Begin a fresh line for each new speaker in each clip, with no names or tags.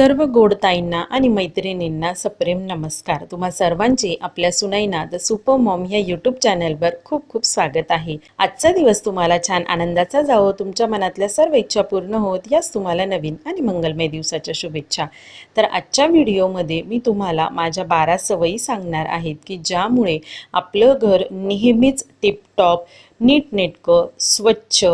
सर्व गोडताईंना आणि मैत्रिणींना सप्रेम नमस्कार. तुम्हा सर्वांचे आपल्या सुनाईना द सुपर मॉम या यूट्यूब चॅनलवर खूप खूप स्वागत आहे. आजचा दिवस तुम्हाला छान आनंदाचा जावो तुमच्या मनातल्या सर्व इच्छा पूर्ण होत याच तुम्हाला नवीन आणि मंगलमय दिवसाच्या शुभेच्छा. तर आजच्या व्हिडिओमध्ये मी तुम्हाला माझ्या बारा सवयी सांगणार आहेत की ज्यामुळे आपलं घर नेहमीच टिपटॉप नीटनेटकं स्वच्छ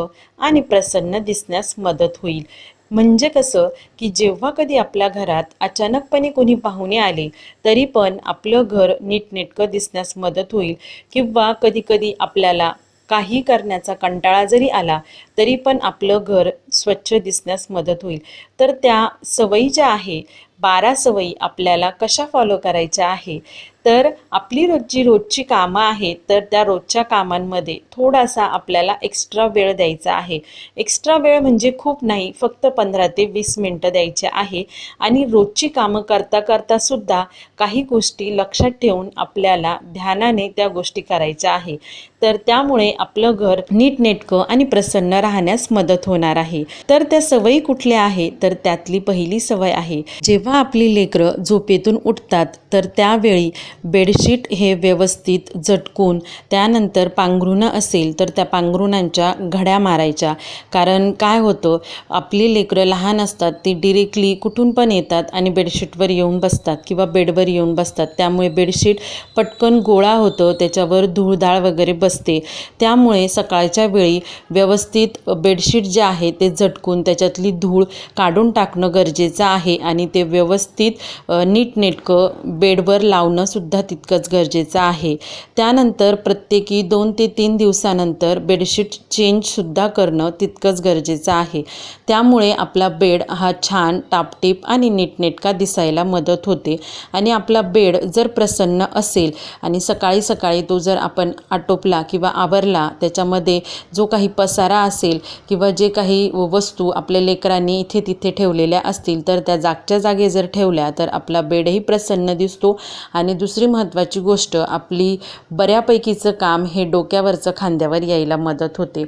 आणि प्रसन्न दिसण्यास मदत होईल. म्हणजे कसं की जेव्हा कधी आपल्या घरात अचानकपणे कोणी पाहुणे आले तरी पण आपलं घर नीटनेटकं दिसण्यास मदत होईल किंवा कधीकधी आपल्याला काही करण्याचा कंटाळा जरी आला तरी पण आपलं घर स्वच्छ दिसण्यास मदत होईल. तर त्या सवयी ज्या आहे बारा सवयी आपल्याला कशा फॉलो करायच्या आहे तर आपली रोजची रोजची कामं आहेत तर त्या रोजच्या कामांमध्ये थोडासा आपल्याला एक्स्ट्रा वेळ द्यायचा आहे. एक्स्ट्रा वेळ म्हणजे खूप नाही फक्त पंधरा ते वीस मिनटं द्यायचे आहे. आणि रोजची कामं करता करता सुद्धा काही गोष्टी लक्षात ठेवून आपल्याला ध्यानाने त्या गोष्टी करायच्या आहे. तर त्यामुळे आपलं घर नीटनेटकं आणि प्रसन्न राहण्यास मदत होणार आहे. तर त्या सवयी कुठल्या आहे तर त्यातली पहिली सवय आहे. जेव्हा आपली लेकरं झोपेतून उठतात तर त्यावेळी बेडशीट हे व्यवस्थित झटकून त्यानंतर पांघरुणं असेल तर त्या पांघरुणांच्या घड्या मारायच्या. कारण काय होतं आपली लेकरं लहान असतात ती डिरेक्टली कुठून पण येतात आणि बेडशीटवर येऊन बसतात किंवा बेडवर येऊन बसतात. त्यामुळे बेडशीट पटकन गोळा होतं त्याच्यावर धूळधाळ वगैरे बसते. त्यामुळे सकाळच्या वेळी व्यवस्थित बेडशीट जे आहे ते झटकून त्याच्यातली धूळ काढून टाकणं गरजेचं आहे आणि ते व्यवस्थित नीटनेटकं बेडवर लावणं सुद्धा सुद्धा तितकंच गरजेचं आहे. त्यानंतर प्रत्येकी दोन ते तीन दिवसानंतर बेडशीट चेंजसुद्धा करणं तितकंच गरजेचं आहे. त्यामुळे आपला बेड हा छान टापटीप आणि नीटनेटका दिसायला मदत होते आणि आपला बेड जर प्रसन्न असेल आणि सकाळी सकाळी तो जर आपण आटोपला किंवा आवरला त्याच्यामध्ये जो काही पसारा असेल किंवा जे काही वस्तू आपल्या लेकरांनी इथे तिथे ठेवलेल्या असतील तर त्या जागच्या जागे जर ठेवल्या तर आपला बेडही प्रसन्न दिसतो आणि दुसरी महत्त्वाची गोष्ट आपली बऱ्यापैकीचं काम हे डोक्यावरचं खांद्यावर यायला मदत होते.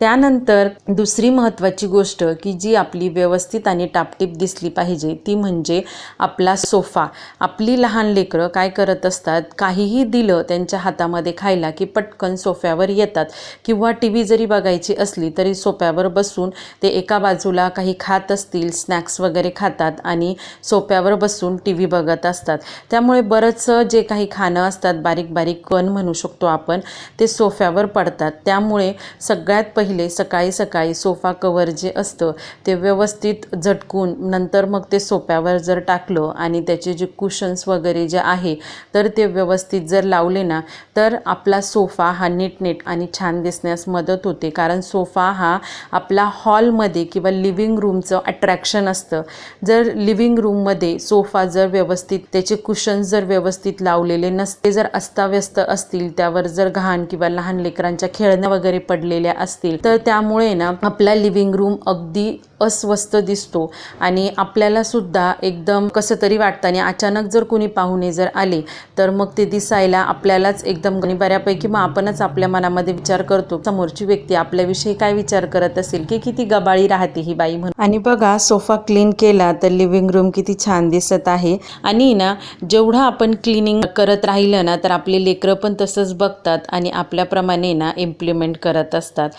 त्यानंतर दुसरी महत्त्वाची गोष्ट की जी आपली व्यवस्थित आणि टापटीप दिसली पाहिजे ती म्हणजे आपला सोफा. आपली लहान लेकरं काय करत असतात काहीही दिलं त्यांच्या हातामध्ये खायला की पटकन सोफ्यावर येतात. किंवा टी व्ही जरी बघायची असली तरी सोफ्यावर बसून ते एका बाजूला काही खात असतील स्नॅक्स वगैरे खातात आणि सोफ्यावर बसून टी व्ही बघत असतात. त्यामुळे बरंचसं जे काही खाणं असतात बारीक बारीक कण म्हणू शकतो आपण ते सोफ्यावर पडतात. त्यामुळे सगळ्यात पहिले सकाळी सकाळी सोफा कवर जे असतं ते व्यवस्थित झटकून नंतर मग ते सोप्यावर जर टाकलं आणि त्याचे जे कुशन्स वगैरे जे आहे तर ते व्यवस्थित जर लावले ना तर आपला सोफा हा नीटनेट आणि छान दिसण्यास मदत होते. कारण सोफा हा आपला हॉलमध्ये किंवा लिव्हिंग रूमचं अट्रॅक्शन असतं. जर लिव्हिंग रूममध्ये सोफा जर व्यवस्थित त्याचे कुशन्स जर व्यवस्थित लावलेले नसते जर अस्ताव्यस्त असतील त्यावर जर घाण किंवा लहान लेकरांच्या खेळण्या वगैरे पडलेल्या असतील तर त्यामुळे ना आपला लिव्हिंग रूम अगदी अस्वस्थ दिसतो. आणि आपल्यालासुद्धा एकदम कसं तरी वाटतं. आणि अचानक जर कोणी पाहुणे जर आले तर मग ते दिसायला आपल्यालाच एकदम बऱ्यापैकी मग आपणच आपल्या मनामध्ये विचार करतो. समोरची व्यक्ती आपल्याविषयी काय विचार करत असेल की किती गबाळी राहते ही बाई म्हणून. आणि बघा सोफा क्लीन केला तर लिव्हिंग रूम किती छान दिसत आहे. आणि ना जेवढं आपण क्लिनिंग करत राहिलं ना तर आपले लेकरं पण तसंच बघतात आणि आपल्याप्रमाणे ना इम्प्लिमेंट करत असतात.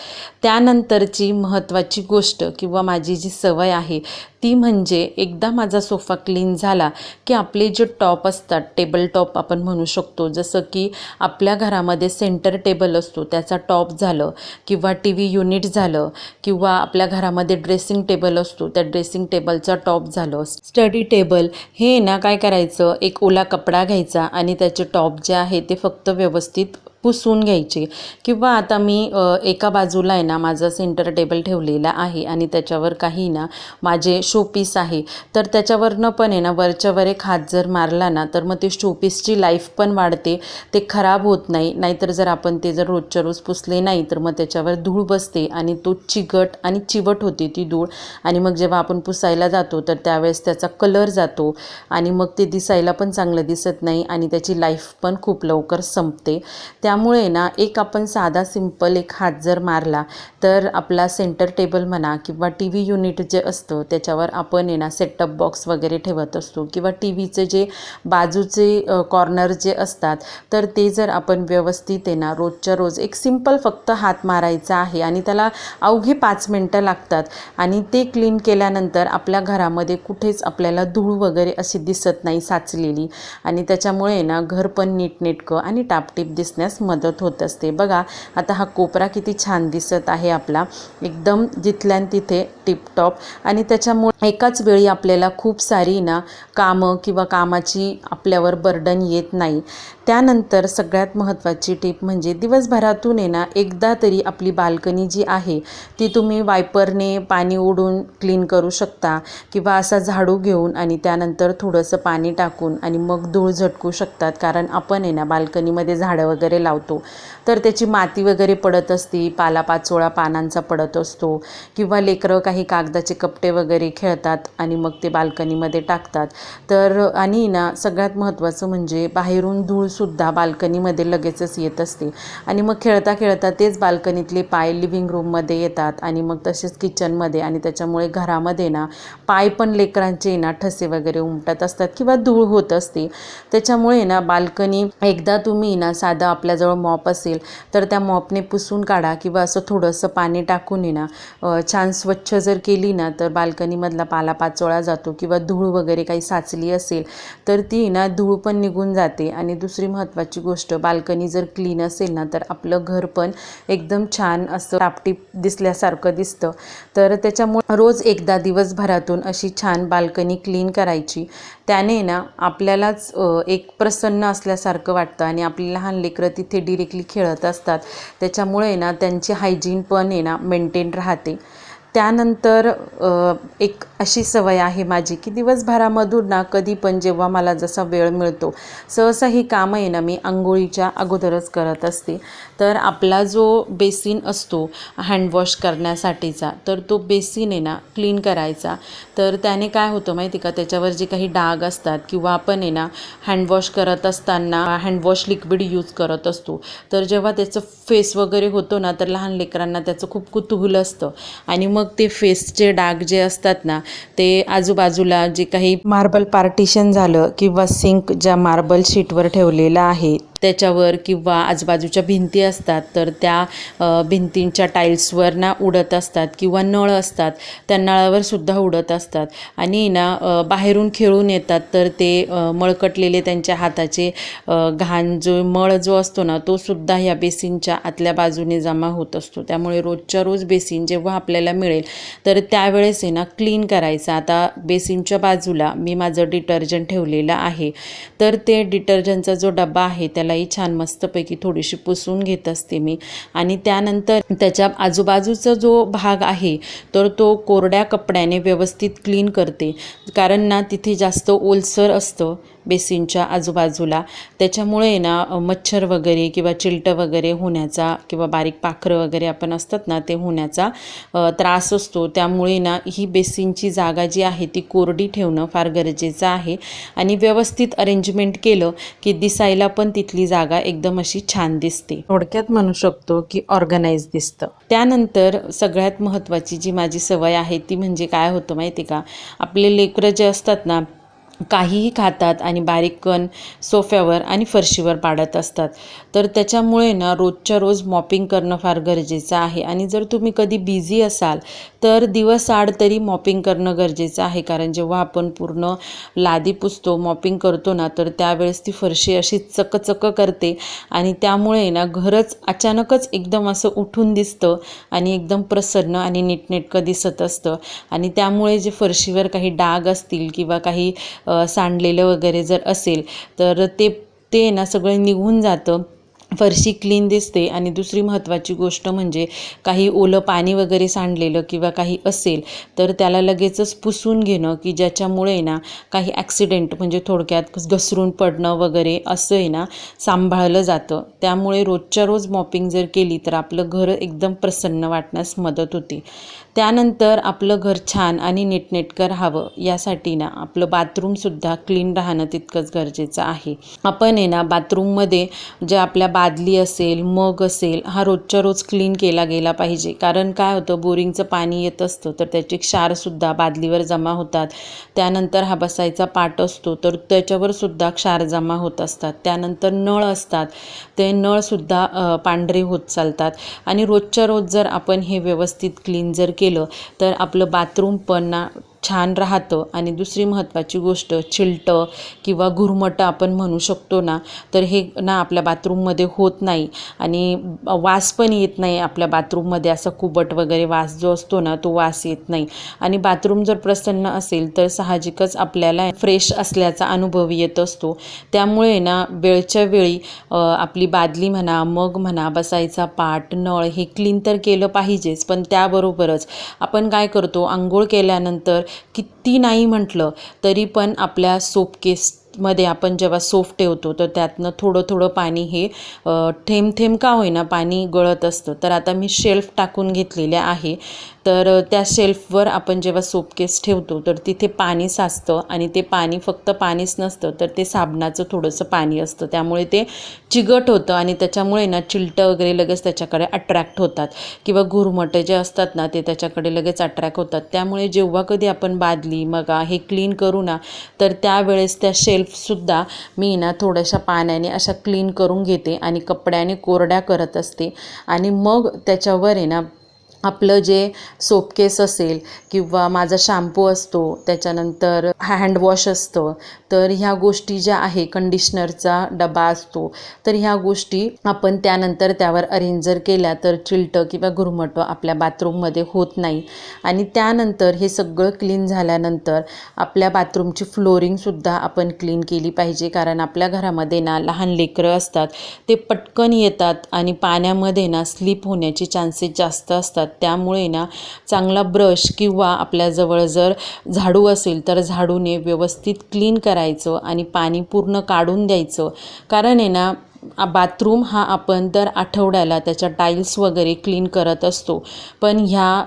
त्यानंतरची महत्त्वाची गोष्ट किंवा माझी जी सवय आहे ती म्हणजे एकदा माझा सोफा क्लीन झाला की आपले जे टॉप असतात टेबल टॉप आपण म्हणू शकतो जसं की आपल्या घरामध्ये सेंटर टेबल असतो त्याचा टॉप झालं किंवा टी व्ही युनिट झालं किंवा आपल्या घरामध्ये ड्रेसिंग टेबल असतो त्या ड्रेसिंग टेबलचा टॉप झालं. स्टडी टेबल हे ना काय करायचं एक ओला कपडा घ्यायचा आणि त्याचे टॉप जे आहे ते फक्त व्यवस्थित पुसून घ्यायची. किंवा आता मी एका बाजूला आहे ना माझा सेंटर टेबल ठेवलेला आहे आणि त्याच्यावर काही ना माझे शोपीस आहे. तर त्याच्यावरनं पण आहे ना वरच्या वर एक हात जर मारला ना तर मग ते शोपीसची लाईफ पण वाढते. ते खराब होत नाही. नाहीतर जर आपण ते जर रोजच्या रोज पुसले नाही तर मग त्याच्यावर धूळ बसते आणि तो चिकट आणि चिवट होते ती धूळ. आणि मग जेव्हा आपण पुसायला जातो तर त्यावेळेस त्याचा कलर जातो आणि मग ते दिसायला पण चांगलं दिसत नाही आणि त्याची लाईफ पण खूप लवकर संपते. त्या त्यामुळे ना एक आपण साधा सिंपल एक हात जर मारला तर आपला सेंटर टेबल म्हणा किंवा टी व्ही युनिट जे असतं त्याच्यावर आपण आहे ना सेटअप बॉक्स वगैरे ठेवत असतो. किंवा टी व्हीचे जे बाजूचे कॉर्नर जे असतात तर ते जर आपण व्यवस्थित आहे ना रोजच्या रोज एक सिंपल फक्त हात मारायचा आहे आणि त्याला अवघी पाच मिनटं लागतात आणि ते क्लीन केल्यानंतर आपल्या घरामध्ये कुठेच आपल्याला धूळ वगैरे अशी दिसत नाही साचलेली. आणि त्याच्यामुळे ना घर पण नीटनेटकं आणि टापटीप दिसण्यास मदत होत असते. बघा आता हा कोपरा किती छान दिसत आहे आपला. एकदम जिथल्या तिथे टिपटॉप. आणि त्याच्यामुळे एकाच वेळी आपल्याला खूप सारी ना कामं किंवा कामाची आपल्यावर बर्डन येत नाही. त्यानंतर सगळ्यात महत्त्वाची टीप म्हणजे दिवसभरातून आहे ना एकदा तरी आपली बाल्कनी जी आहे ती तुम्ही वायपरने पाणी ओढून क्लीन करू शकता किंवा असा झाडू घेऊन आणि त्यानंतर थोडंसं पाणी टाकून आणि मग धूळ झटकू शकतात. कारण आपण आहे ना बाल्कनीमध्ये झाडं वगैरे लावतो तर त्याची माती वगैरे पडत असते पालापाचोळा पानांचा पडत असतो किंवा लेकरं काही कागदाचे कपटे वगैरे खेळतात आणि मग ते बाल्कनीमध्ये टाकतात. तर आणि ना सगळ्यात महत्त्वाचं म्हणजे बाहेरून धूळ सुद्धा बाल्कनीमध्ये लगेचच येत असते. आणि मग खेळता खेळता तेच बाल्कनीतले पाय लिव्हिंग रूममध्ये येतात आणि मग तसेच किचनमध्ये आणि त्याच्यामुळे घरामध्ये ना पाय पण लेकरांचे ना ठसे वगैरे उमटत असतात किंवा धूळ होत असते. त्याच्यामुळे ना बाल्कनी एकदा तुम्ही ना साधं आपल्याजवळ मॉप असेल तर त्या मॉपने पुसून काढा किंवा असं थोडंसं पाणी टाकून ना छान स्वच्छ जर केली ना तर बाल्कनीमधला पालापाचोळा जातो किंवा धूळ वगैरे काही साचली असेल तर ती ना धूळ पण निघून जाते आणि दुसरी महत्त्वाची गोष्ट बाल्कनी जर क्लीन असेल ना तर आपलं घर पण एकदम छान असं टापटीप दिसल्यासारखं दिसतं. तर त्याच्यामुळे रोज एकदा दिवसभरातून अशी छान बाल्कनी क्लीन करायची. त्याने ना आपल्यालाच एक प्रसन्न असल्यासारखं वाटतं आणि आपली लहान लेकरं तिथे डिरेक्टली खेळत असतात. त्याच्यामुळे ना त्यांची हायजीन पण आहे ना मेंटेन राहते. त्यानंतर एक अशी सवय आहे माझी की दिवसभरामधून ना कधी पण जेव्हा मला जसा वेळ मिळतो सहसा ही कामं आहे ना मी आंघोळीच्या अगोदरच करत असते. तर आपला जो बेसिन असतो हँडवॉश करण्यासाठीचा तर तो बेसिन आहे ना क्लीन करायचा. तर त्याने काय होतं माहिती का? त्याच्यावर जे काही डाग असतात किंवा आपण आहे ना हँडवॉश करत असताना हँडवॉश लिक्विड यूज करत असतो. तर जेव्हा त्याचं फेस वगैरे होतो ना तर लहान लेकरांना त्याचं खूप कुतूहल असतं. आणि मग मग ते फेसचे डाग जे असतात ना ते आजूबाजूला जे काही मार्बल पार्टिशन झालं किंवा सिंक ज्या मार्बल शीटवर ठेवलेलं आहे त्याच्यावर किंवा आजूबाजूच्या भिंती असतात तर त्या भिंतींच्या टाईल्सवर ना उडत असतात किंवा नळ असतात त्या नळावर सुद्धा उडत असतात. आणि ना बाहेरून खेळून येतात तर ते मळकटलेले त्यांच्या हाताचे घाण जो मळ जो असतो ना तो सुद्धा ह्या बेसिनच्या आतल्या बाजूने जमा होत असतो. त्यामुळे रोजच्या रोज बेसिन जेव्हा आपल्याला मिळेल तर त्यावेळेस आहे ना क्लीन करायचं. आता बेसिनच्या बाजूला मी माझं डिटर्जंट ठेवलेलं आहे. तर ते डिटर्जंटचा जो डबा आहे त्याला त्यालाही छान मस्तपैकी थोडीशी पुसून घेत असते मी. आणि त्यानंतर त्याच्या आजूबाजूचा जो भाग आहे तर तो कोरड्या कपड्याने व्यवस्थित क्लीन करते. कारण ना तिथे जास्त ओलसर असतं. बेसिनच्या आजूबाजूला. त्याच्यामुळे ना मच्छर वगैरे किंवा चिलटं वगैरे होण्याचा किंवा बारीक पाखरं वगैरे आपण असतात ना ते होण्याचा त्रास असतो. त्यामुळे ना ही बेसिनची जागा जी आहे ती कोरडी ठेवणं फार गरजेचं आहे. आणि व्यवस्थित अरेंजमेंट केलं की दिसायला पण तिथली जागा एकदम अशी छान दिसते. थोडक्यात म्हणू शकतो की ऑर्गनाईज दिसतं. त्यानंतर सगळ्यात महत्त्वाची जी माझी सवय आहे ती म्हणजे काय होतं माहिती का? आपले लेकरं जे असतात ना काहीही खातात आणि बारीक कण सोफ्यावर आणि फरशीवर पाडत असतात. तर त्याच्यामुळे ना रोजच्या रोज मॉपिंग करणं फार गरजेचं आहे. आणि जर तुम्ही कधी बिझी असाल तर दिवस आड तरी मॉपिंग करणं गरजेचं आहे. कारण जेव्हा आपण पूर्ण लादी पुसतो मॉपिंग करतो ना तर त्यावेळेस ती फरशी अशी चकचक करते. आणि त्यामुळे ना घरच अचानकच एकदम असं उठून दिसतं आणि एकदम प्रसन्न आणि नीटनेटकं दिसत असतं. आणि त्यामुळे जे फरशीवर काही डाग असतील किंवा काही सांडलेलं वगैरे जर असेल तर ते ते ना सगळं निघून जातं. फरशी क्लीन दिसते आणि दुसरी महत्त्वाची गोष्ट म्हणजे काही ओलं पाणी वगैरे सांडलेलं किंवा काही असेल तर त्याला लगेचच पुसून घेणं की ज्याच्यामुळे ना काही ॲक्सिडेंट म्हणजे थोडक्यात घसरून पडणं वगैरे असं आहे ना सांभाळलं जातं. त्यामुळे रोजच्या रोज मॉपिंग जर केली तर आपलं घर एकदम प्रसन्न वाटण्यास मदत होते. त्यानंतर आपलं घर छान आणि नीटनेटकं राहावं यासाठी ना आपलं बाथरूमसुद्धा क्लीन राहणं तितकंच गरजेचं आहे. आपण आहे ना बाथरूममध्ये जे आपल्या बादली असेल मग असेल हा रोजच्या रोज क्लीन केला गेला पाहिजे. कारण काय होतं बोरिंगचं पाणी येत असतं तर त्याचे क्षारसुद्धा बादलीवर जमा होतात. त्यानंतर हा बसायचा पाट असतो तर त्याच्यावर सुद्धा क्षार जमा होत असतात. त्यानंतर नळ असतात ते नळसुद्धा पांढरे होत चालतात. आणि रोजच्या रोज जर आपण हे व्यवस्थित क्लीन जर केलं तर आपलं बाथरूम पण ना छान राहतं. आणि दुसरी महत्त्वाची गोष्ट चिलटं किंवा घुरमटं आपण म्हणू शकतो ना तर हे ना आपल्या बाथरूममध्ये होत नाही. आणि वास पण येत नाही आपल्या बाथरूममध्ये असा कुबट वगैरे वास जो असतो ना तो वास येत नाही. आणि बाथरूम जर प्रसन्न असेल तर साहजिकच आपल्याला फ्रेश असल्याचा अनुभव येत असतो. त्यामुळे ना वेळच्या वेळी आपली बादली म्हणा मग म्हणा बसायचा पाट नळ हे क्लीन तर केलं पाहिजेच पण त्याबरोबरच आपण काय करतो आंघोळ केल्यानंतर किती नाही म्हटलं तरी पण आपल्या सोपकेस मध्ये आपण जेव्हा सोफ ठेवतो तर त्यातनं थोडं थोडं पाणी हे थेंब थेंब का होईना पाणी गळत असतं. तर आता मी शेल्फ टाकून घेतलेले आहे. तर त्या शेल्फवर आपण जेव्हा सोपकेस ठेवतो तर तिथे पाणी साचतं आणि ते पाणी फक्त पाणीच नसतं तर ते साबणाचं थोडंसं पाणी असतं. त्यामुळे ते चिगट होतं आणि त्याच्यामुळे ना चिलटं वगैरे लगेच त्याच्याकडे अट्रॅक्ट होतात. किंवा घुरमटं जे असतात ना ते त्याच्याकडे लगेच अट्रॅक्ट होतात. त्यामुळे जेव्हा कधी आपण बादली मगा हे क्लीन करू ना तर त्यावेळेस त्या शेल्फसुद्धा मी ना थोड्याशा पाण्याने अशा क्लीन करून घेते आणि कपड्याने कोरड्या करत असते. आणि मग त्याच्यावर आहे ना आपलं जे सोपकेस असेल किंवा माझा शॅम्पू असतो त्याच्यानंतर हँडवॉश असतं तर ह्या गोष्टी ज्या आहे कंडिशनरचा डबा असतो तर ह्या गोष्टी आपण त्यानंतर त्यावर अरेंज जर केल्या तर चिलटं किंवा घुरमटं आपल्या बाथरूममध्ये होत नाही. आणि त्यानंतर हे सगळं क्लीन झाल्यानंतर आपल्या बाथरूमची फ्लोरिंगसुद्धा आपण क्लीन केली पाहिजे कारण आपल्या घरामध्ये ना लहान लेकरं असतात ते पटकन येतात आणि पाण्यामध्ये ना स्लिप होण्याचे चान्सेस जास्त असतात. त्यामुळे ना चांगला ब्रश किंवा आपल्याजवळ जर झाडू असेल तर झाडूने व्यवस्थित क्लीन करायचं आणि पाणी पूर्ण काढून द्यायचं. कारण आहे ना बाथरूम हा आपण दर आठवड्याला त्याच्या टाईल्स वगैरे क्लीन करत असतो. पण ह्या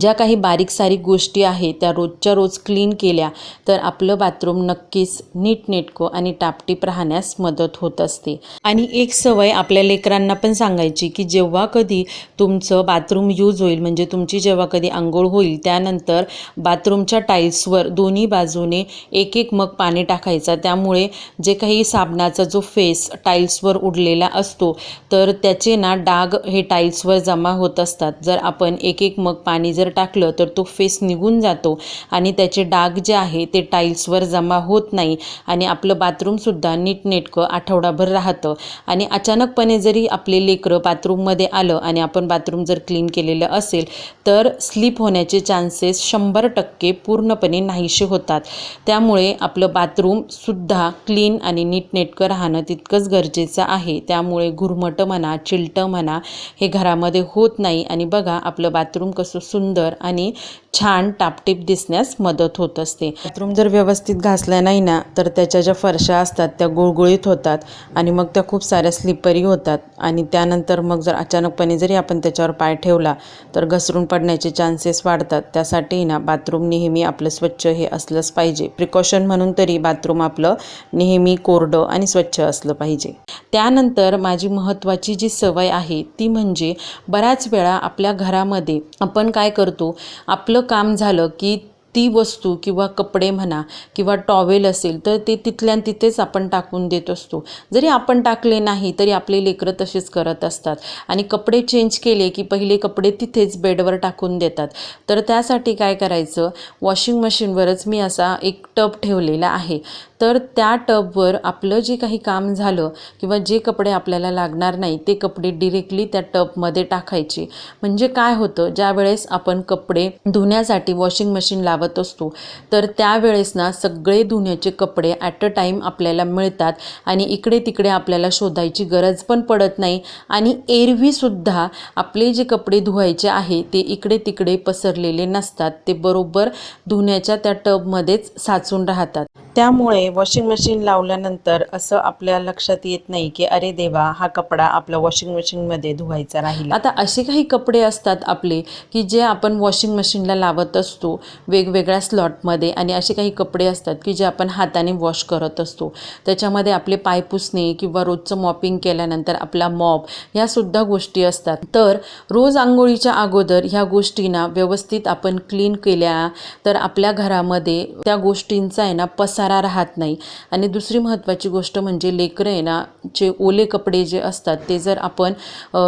ज्या काही बारीक सारीक गोष्टी आहेत त्या रोजच्या रोज क्लीन केल्या तर आपलं बाथरूम नक्कीच नीटनेटकं आणि टापटीप राहण्यास मदत होत असते. आणि एक सवय आपल्या लेकरांना पण सांगायची की जेव्हा कधी तुमचं बाथरूम यूज होईल म्हणजे तुमची जेव्हा कधी आंघोळ होईल त्यानंतर बाथरूमच्या टाईल्सवर दोन्ही बाजूने एक एक मग पाणी टाकायचा. त्यामुळे जे काही साबणाचा जो फेस टाईल्सवर उडलेला असतो तर त्याचे ना डाग हे टाईल्सवर जमा होत असतात. जर आपण एक एक मग पाणी जर जर टाकलं तर तो फेस निघून जातो. आणि त्याचे डाग जे आहे ते टाईल्सवर जमा होत नाही. आणि आपलं बाथरूमसुद्धा नीटनेटकं आठवडाभर राहतं. आणि अचानकपणे जरी आपले लेकरं बाथरूममध्ये आलं आणि आपण बाथरूम जर क्लीन केलेलं असेल तर स्लीप होण्याचे चान्सेस शंभर टक्के पूर्णपणे नाहीसे होतात. त्यामुळे आपलं बाथरूमसुद्धा क्लीन आणि नीटनेटकं राहणं तितकंच गरजेचं आहे. त्यामुळे घुरमटं म्हणा चिलटं म्हणा हे घरामध्ये होत नाही. आणि बघा आपलं बाथरूम कसं सुंदर आणि छान टापटीप दिसण्यास मदत होत असते. बाथरूम जर व्यवस्थित घासल्या नाही ना तर त्याच्या ज्या फरशा असतात त्या गुळगुळीत होतात आणि मग त्या खूप साऱ्या स्लिपरी होतात. आणि त्यानंतर मग जर अचानकपणे जरी आपण त्याच्यावर पाय ठेवला तर घसरून पडण्याचे चान्सेस वाढतात. त्यासाठी ना बाथरूम नेहमी आपलं स्वच्छ हे असलंच पाहिजे. प्रिकॉशन म्हणून तरी बाथरूम आपलं नेहमी कोरडं आणि स्वच्छ असलं पाहिजे. त्यानंतर माझी महत्त्वाची जी सवय आहे ती म्हणजे बऱ्याच वेळा आपल्या घरामध्ये आपण काय करतो आपलं काम झालं की ती वस्तू किंवा कपडे म्हणा किंवा टॉवेल असेल तर ते तिथल्या तिथेच आपण टाकून देत असतो. जरी आपण टाकले नाही तरी आपले लेकरं तसेच करत असतात. आणि कपडे चेंज केले की पहिले कपडे तिथेच बेडवर टाकून देतात. तर त्यासाठी काय करायचं? वॉशिंग मशीनवरच मी असा एक टब ठेवलेला आहे. तर त्या टबवर आपलं जे काही काम झालं किंवा जे कपडे आपल्याला लागणार नाही ते कपडे डिरेक्टली त्या टबमध्ये टाकायचे. म्हणजे काय होतं ज्या वेळेस आपण कपडे धुण्यासाठी वॉशिंग मशीन लावत असतो तर त्यावेळेस ना सगळे धुण्याचे कपडे ॲट अ टाईम आपल्याला मिळतात आणि इकडे तिकडे आपल्याला शोधायची गरज पण पडत नाही आणि एरवीसुद्धा आपले जे कपडे धुवायचे आहे ते इकडे तिकडे पसरलेले नसतात. ते बरोबर धुण्याच्या त्या टबमध्येच साचून राहतात. त्यामुळे वॉशिंग मशीन लावल्यानंतर असं आपल्या लक्षात येत नाही की अरे देवा हा कपडा आपला वॉशिंग मशीनमध्ये धुवायचा राहील. आता असे काही कपडे असतात आपले की जे आपण वॉशिंग मशीनला लावत असतो वेगवेगळ्या स्लॉटमध्ये आणि असे काही कपडे असतात की जे आपण हाताने वॉश करत असतो. त्याच्यामध्ये आपले पाय पुसणे किंवा रोजचं मॉपिंग केल्यानंतर आपला मॉप ह्यासुद्धा गोष्टी असतात. तर रोज आंघोळीच्या अगोदर ह्या गोष्टींना व्यवस्थित आपण क्लीन केल्या तर आपल्या घरामध्ये त्या गोष्टींचा आहे ना पसार राहत नाही. आणि दुसरी महत्त्वाची गोष्ट म्हणजे लेकरं आहे ना जे ओले कपडे जे असतात ते जर आपण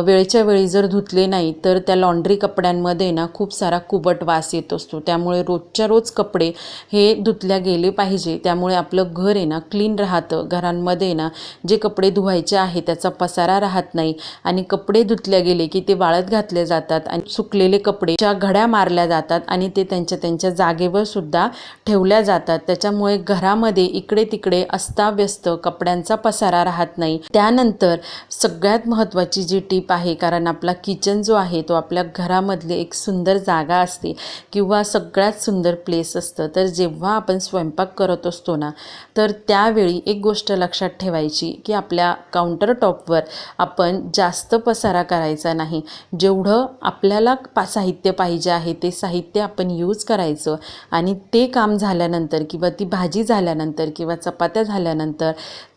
वेळच्या वेळी जर धुतले नाही तर त्या लॉन्ड्री कपड्यांमध्ये ना खूप सारा कुबट वास येत असतो. त्यामुळे रोजच्या रोज कपडे हे धुतल्या गेले पाहिजे. त्यामुळे आपलं घर आहे ना क्लीन राहतं. घरांमध्ये ना जे कपडे धुवायचे आहे त्याचा पसारा राहत नाही. आणि कपडे धुतल्या गेले की ते वाळत घातले जातात आणि सुकलेले कपडेच्या घड्या मारल्या जातात आणि ते त्यांच्या त्यांच्या जागेवर सुद्धा ठेवल्या जातात. त्याच्यामुळे घरा घरामध्ये इकडे तिकडे अस्ताव्यस्त कपड्यांचा पसारा राहत नाही. त्यानंतर सगळ्यात महत्त्वाची जी टीप आहे कारण आपला किचन जो आहे तो आपल्या घरामधले एक सुंदर जागा असते किंवा सगळ्यात सुंदर प्लेस असतं. तर जेव्हा आपण स्वयंपाक करत असतो ना तर त्यावेळी एक गोष्ट लक्षात ठेवायची की आपल्या काउंटर टॉपवर आपण जास्त पसारा करायचा नाही. जेवढं आपल्याला पा साहित्य पाहिजे आहे ते साहित्य आपण यूज करायचं आणि ते काम झाल्यानंतर किंवा ती भाजी झाली झाल्यानंतर किंवा चपात्या झाल्यानंतर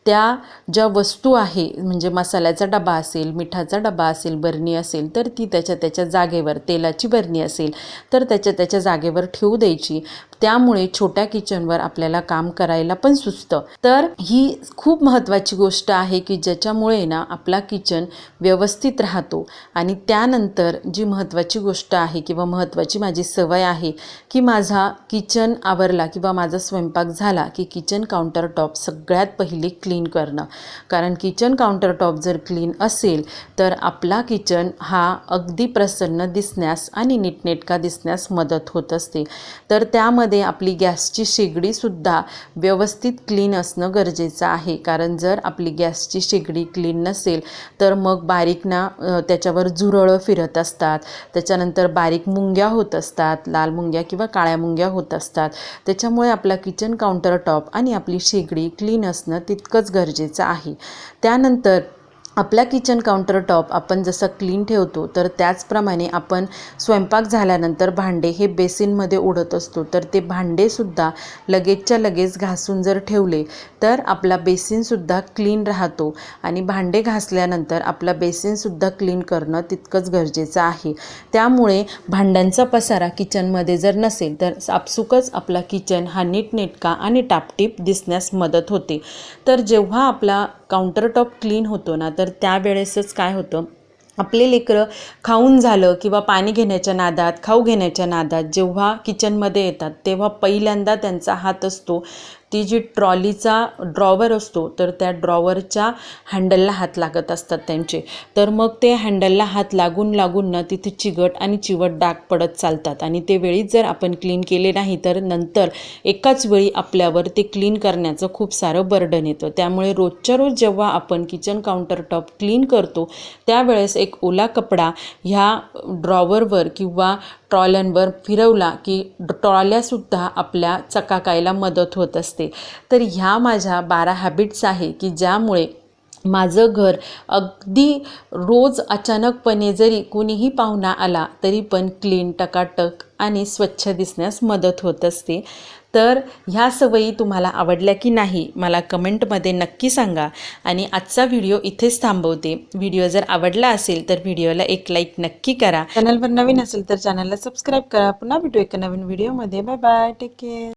त्या ज्या वस्तू आहे म्हणजे मसाल्याचा डबा असेल मिठाचा डबा असेल बरणी असेल तर ती त्याच्या त्याच्या जागेवर तेलाची बरणी असेल तर त्याच्या त्याच्या जागेवर ठेवू द्यायची. त्यामुळे छोट्या किचनवर आपल्याला काम करायला पण सुचतं. तर ही खूप महत्त्वाची गोष्ट आहे की ज्याच्यामुळे ना आपला किचन व्यवस्थित राहतो. आणि त्यानंतर जी महत्त्वाची गोष्ट आहे किंवा महत्त्वाची माझी सवय आहे की माझा किचन आवरला किंवा माझा स्वयंपाक झाला की किचन काउंटर टॉप सगळ्यात पहिले क्लीन करणं. कारण किचन काउंटर टॉप जर क्लीन असेल तर आपला किचन हा अगदी प्रसन्न दिसण्यास आणि नीटनेटका दिसण्यास मदत होत असते. तर त्यामध्ये आपली गॅसची शेगडीसुद्धा व्यवस्थित क्लीन असणं गरजेचं आहे. कारण जर आपली गॅसची शेगडी क्लीन नसेल तर मग बारीक ना त्याच्यावर झुरळं फिरत असतात. त्याच्यानंतर बारीक मुंग्या होत असतात लाल मुंग्या किंवा काळ्या मुंग्या होत असतात. त्याच्यामुळे आपला किचन काउंटर टॉप आणि आपली शेगडी क्लीन असणं तितकंच गरजेचं आहे. त्यानंतर आपला किचन काउंटर टॉप आपण जसं क्लीन ठेवतो तर त्याचप्रमाणे आपण स्वयंपाक झाल्यानंतर भांडे हे बेसिनमध्ये उडत असतो. तर ते भांडेसुद्धा लगेचच्या लगेच घासून जर ठेवले तर आपला बेसिनसुद्धा क्लीन राहतो. आणि भांडे घासल्यानंतर आपला बेसिनसुद्धा क्लीन करणं तितकंच गरजेचं आहे. त्यामुळे भांड्यांचा पसारा किचनमध्ये जर नसेल तर आपसुकच आपला किचन हा नीटनेटका आणि टापटीप दिसण्यास मदत होते. तर जेव्हा आपला काउंटरटॉप क्लीन होतो ना तर तर त्यावेळेसच काय होतं? आपले लेकरं खाऊन झालं किंवा पाणी घेण्याच्या नादात खाऊ घेण्याच्या नादात जेव्हा किचनमध्ये येतात तेव्हा पहिल्यांदा त्यांचा हात असतो. ती जी ट्रॉलीचा ड्रॉवर असतो तर त्या ड्रॉवरच्या हँडलला हात लागत असतात त्यांचे. तर मग ते हँडलला हात लागून लागून ना तिथे चिगट आणि चिवट डाग पडत चालतात आणि ते वेळीच जर आपण क्लीन केले नाही तर नंतर एकाच वेळी आपल्यावर ते क्लीन करण्याचं खूप सारं बर्डन येतं. त्यामुळे रोजच्या रोज जेव्हा आपण किचन काउंटर टॉप क्लीन करतो त्यावेळेस एक ओला कपडा ह्या ड्रॉवरवर किंवा ट्रॉल्यांवर फिरवला की ट्रॉल्यासुद्धा आपल्या चकाकायला मदत होत असते. तर ह्या माझ्या बारा हॅबिट्स आहे की ज्यामुळे माझं घर अगदी रोज अचानकपणे जरी कुणीही पाहुणा आला तरी पण क्लीन टकाटक आणि स्वच्छ दिसण्यास मदत होत असते. तर ह्या सवयी तुम्हाला आवडल्या की नाही मला कमेंटमध्ये नक्की सांगा. आणि आजचा व्हिडिओ इथेच थांबवते. व्हिडिओ जर आवडला असेल तर व्हिडिओला एक लाईक नक्की करा. चॅनलवर नवीन असेल तर चॅनलला सबस्क्राईब करा. पुन्हा भेटू एका नवीन व्हिडिओमध्ये. Bye bye. Take care.